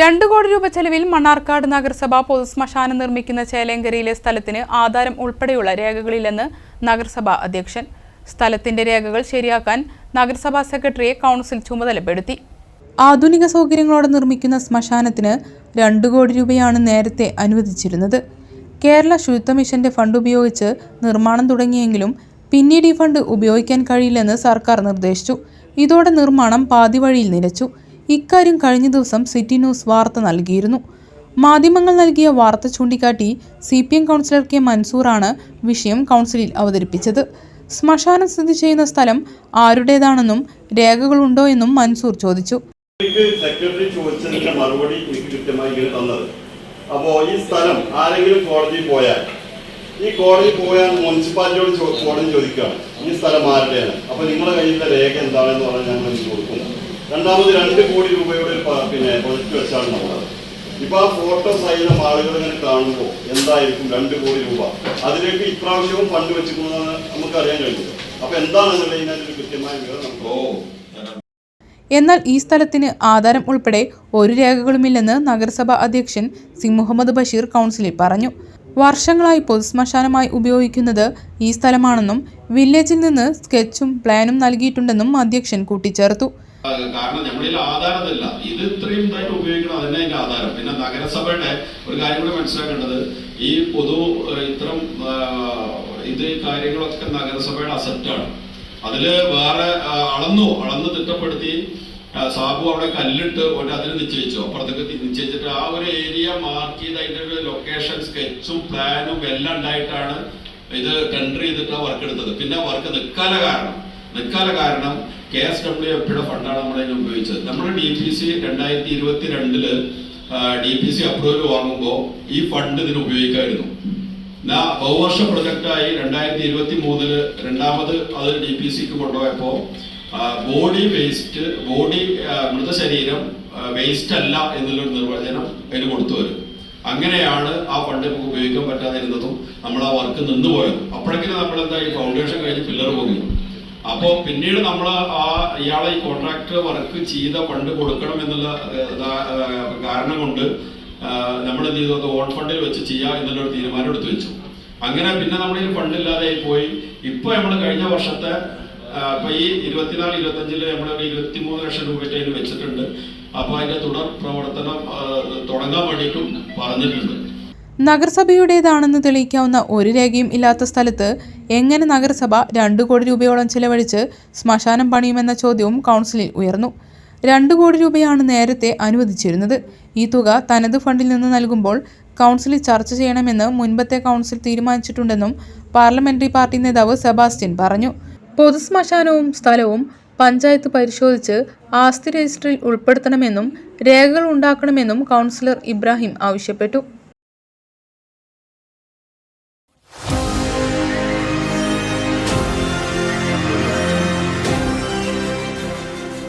രണ്ട് കോടി രൂപ ചെലവിൽ മണ്ണാർക്കാട് നഗരസഭ പൊതുശ്മശാനം നിർമ്മിക്കുന്ന ചേലേങ്കരയിലെ സ്ഥലത്തിന് ആധാരം ഉൾപ്പെടെയുള്ള രേഖകളില്ലെന്ന് നഗരസഭാ അധ്യക്ഷൻ. സ്ഥലത്തിന്റെ രേഖകൾ ശരിയാക്കാൻ നഗരസഭാ സെക്രട്ടറിയെ കൗൺസിൽ ചുമതലപ്പെടുത്തി. ആധുനിക സൗകര്യങ്ങളോടെ നിർമ്മിക്കുന്ന ശ്മശാനത്തിന് രണ്ട് കോടി രൂപയാണ് നേരത്തെ അനുവദിച്ചിരുന്നത്. കേരള ശുചിത്വ മിഷന്റെ ഫണ്ട് ഉപയോഗിച്ച് നിർമ്മാണം തുടങ്ങിയെങ്കിലും പിന്നീട് ഈ ഫണ്ട് ഉപയോഗിക്കാൻ കഴിയില്ലെന്ന് സർക്കാർ നിർദ്ദേശിച്ചു. ഇതോടെ നിർമ്മാണം പാതിവഴിയിൽ നിലച്ചു. ഇക്കാര്യം കഴിഞ്ഞ ദിവസം സിറ്റി ന്യൂസ് വാർത്ത നൽകിയിരുന്നു. മാധ്യമങ്ങൾ നൽകിയ വാർത്ത ചൂണ്ടിക്കാട്ടി C P M councillor K മൻസൂറാണ് വിഷയം കൗൺസിലിൽ അവതരിപ്പിച്ചത്. ശ്മശാനം സ്ഥിതി ചെയ്യുന്ന സ്ഥലം ആരുടേതാണെന്നും രേഖകളുണ്ടോ എന്നും മൻസൂർ ചോദിച്ചു. സെക്രട്ടറി ചോദിച്ചതിന്റെ മറുപടി എനിക്ക് കൃത്യമായി ഇങ്ങനെ തന്നത്. അപ്പോ ഈ സ്ഥലം ആരെങ്കിലും കോടതിയിൽ പോയാൽ ഈ കോടതിയിൽ പോയാൽ മുനിസിപ്പാലിറ്റിയോട് കോടതി ചോദിക്കുകയാണ് ഈ സ്ഥലം ആരുടെയാണ് അപ്പൊ നിങ്ങളുടെ കയ്യിലെ രേഖ എന്താണെന്ന് പറഞ്ഞാൽ ഞങ്ങൾ ഇത് കൊടുക്കും രണ്ടാമത് രണ്ട് കോടി രൂപയുടെ പിന്നെ പ്രൊജക്ട് വെച്ചാണ് നമ്മളത്. ഇപ്പൊ ആ ഫോട്ടോ സഹിതം ആളുകൾ ഇങ്ങനെ കാണുമ്പോൾ എന്തായിരിക്കും രണ്ട് കോടി രൂപ? അതിലേക്ക് ഇപ്രാവശ്യവും ഫണ്ട് വെച്ചിരിക്കുന്നതെന്ന് നമുക്ക് അറിയാൻ കഴിയും അപ്പൊ എന്താണെന്നുള്ളതിന് ഒരു കൃത്യമായ വിവരം നമുക്ക് എന്നാൽ ഈ സ്ഥലത്തിന് ആധാരം ഉൾപ്പെടെ ഒരു രേഖകളുമില്ലെന്ന് നഗരസഭാ അധ്യക്ഷൻ സി. മുഹമ്മദ് ബഷീർ കൗൺസിലിൽ പറഞ്ഞു. വർഷങ്ങളായി പൊതുശ്മശാനമായി ഉപയോഗിക്കുന്നത് ഈ സ്ഥലമാണെന്നും വില്ലേജിൽ നിന്ന് സ്കെച്ചും പ്ലാനും നൽകിയിട്ടുണ്ടെന്നും അധ്യക്ഷൻ കൂട്ടിച്ചേർത്തു. കാരണം നമ്മളിൽ ആധാരമില്ല. ഇത് ഇത്രയും ഇതായിട്ട് ഉപയോഗിക്കണം അതന്നെ അതിന്റെ ആധാരം. പിന്നെ നഗരസഭയുടെ ഒരു കാര്യം കൂടെ മനസ്സിലാക്കേണ്ടത് ഈ പൊതു ഇത്തരം ഇത് കാര്യങ്ങളൊക്കെ നഗരസഭയുടെ അസറ്റാണ് അതിൽ വേറെ അളന്നു അളന്ന് തിട്ടപ്പെടുത്തി സാബു അവിടെ കല്ലിട്ട് ഒരു അതിന് നിശ്ചയിച്ചു. അപ്പുറത്തേക്ക് നിശ്ചയിച്ചിട്ട് ആ ഒരു ഏരിയ മാർക്ക് ചെയ്ത് അതിന്റെ ഒരു ലൊക്കേഷൻ സ്കെച്ചും പ്ലാനും എല്ലാം ഉണ്ടായിട്ടാണ് ഇത് ടെൻഡർ ചെയ്തിട്ട് വർക്ക് എടുത്തത്. പിന്നെ വർക്ക് നിൽക്കാല കാരണം. നിൽക്കാല കാരണം കെ എസ് ഡബ്ല്യു എഫിയുടെ ഫണ്ടാണ് നമ്മൾ അതിന് ഉപയോഗിച്ചത്. നമ്മുടെ ഡി പി സി രണ്ടായിരത്തി ഇരുപത്തി രണ്ടിൽ ഡി പി സി അപ്രൂവൽ വാങ്ങുമ്പോൾ ഈ ഫണ്ട് ഇതിന് ഉപയോഗിക്കായിരുന്നു. എന്നാ ബഹുവർഷ പ്രൊജക്റ്റായി രണ്ടായിരത്തി ഇരുപത്തി മൂന്നിൽ രണ്ടാമത് അത് ഡി പി സിക്ക് കൊണ്ടുപോയപ്പോ ബോഡി വേസ്റ്റ് ബോഡി മൃതശരീരം വേസ്റ്റ് അല്ല എന്നുള്ളൊരു നിർവചനം അതിന് കൊടുത്തു വരും അങ്ങനെയാണ് ആ ഫണ്ട് നമുക്ക് ഉപയോഗിക്കാൻ പറ്റാതിരുന്നതും നമ്മൾ ആ വർക്ക് നിന്നുപോയത്. അപ്പോഴെങ്കിലും നമ്മൾ എന്താ ഈ ഫൗണ്ടേഷൻ കഴിഞ്ഞ് പില്ലർ പോകുന്നു അപ്പോൾ പിന്നീട് നമ്മൾ ആ ഇയാളെ ഈ കോൺട്രാക്ടർ വർക്ക് ചെയ്ത ഫണ്ട് കൊടുക്കണം എന്നുള്ള കാരണം കൊണ്ട് നമ്മൾ എന്ത് ചെയ്തു? അത് ഓൺ ഫണ്ടിൽ വെച്ച് ചെയ്യാം എന്നുള്ളൊരു തീരുമാനം എടുത്തു വെച്ചു. അങ്ങനെ പിന്നെ നമ്മുടെ ഈ ഫണ്ട് ഇല്ലാതെ പോയി. ഇപ്പൊ നമ്മൾ കഴിഞ്ഞ വർഷത്തെ അപ്പൊ ഈ ഇരുപത്തിനാല് ഇരുപത്തഞ്ചിൽ നമ്മൾ ഒരു ഇരുപത്തിമൂന്ന് ലക്ഷം രൂപ അതിന് വെച്ചിട്ടുണ്ട്. അപ്പൊ അതിന്റെ തുടർ പ്രവർത്തനം തുടങ്ങാൻ വേണ്ടിയിട്ടും പറഞ്ഞിട്ടുണ്ട്. നഗരസഭയുടേതാണെന്ന് തെളിയിക്കാവുന്ന ഒരു രേഖയും ഇല്ലാത്ത സ്ഥലത്ത് എങ്ങനെ നഗരസഭ രണ്ടു കോടി രൂപയോളം ചിലവഴിച്ച് ശ്മശാനം പണിയുമെന്ന ചോദ്യവും കൗൺസിലിൽ ഉയർന്നു. രണ്ടു കോടി രൂപയാണ് നേരത്തെ അനുവദിച്ചിരുന്നത്. ഈ തുക തനത് ഫണ്ടിൽ നിന്ന് നൽകുമ്പോൾ കൗൺസിലിൽ ചർച്ച ചെയ്യണമെന്ന് മുൻപത്തെ കൗൺസിൽ തീരുമാനിച്ചിട്ടുണ്ടെന്നും പാർലമെന്ററി പാർട്ടി നേതാവ് സെബാസ്റ്റ്യൻ പറഞ്ഞു. പൊതുശ്മശാനവും സ്ഥലവും പഞ്ചായത്ത് പരിശോധിച്ച് ആസ്തി രജിസ്റ്ററിൽ ഉൾപ്പെടുത്തണമെന്നും രേഖകൾ ഉണ്ടാക്കണമെന്നും കൗൺസിലർ ഇബ്രാഹിം ആവശ്യപ്പെട്ടു.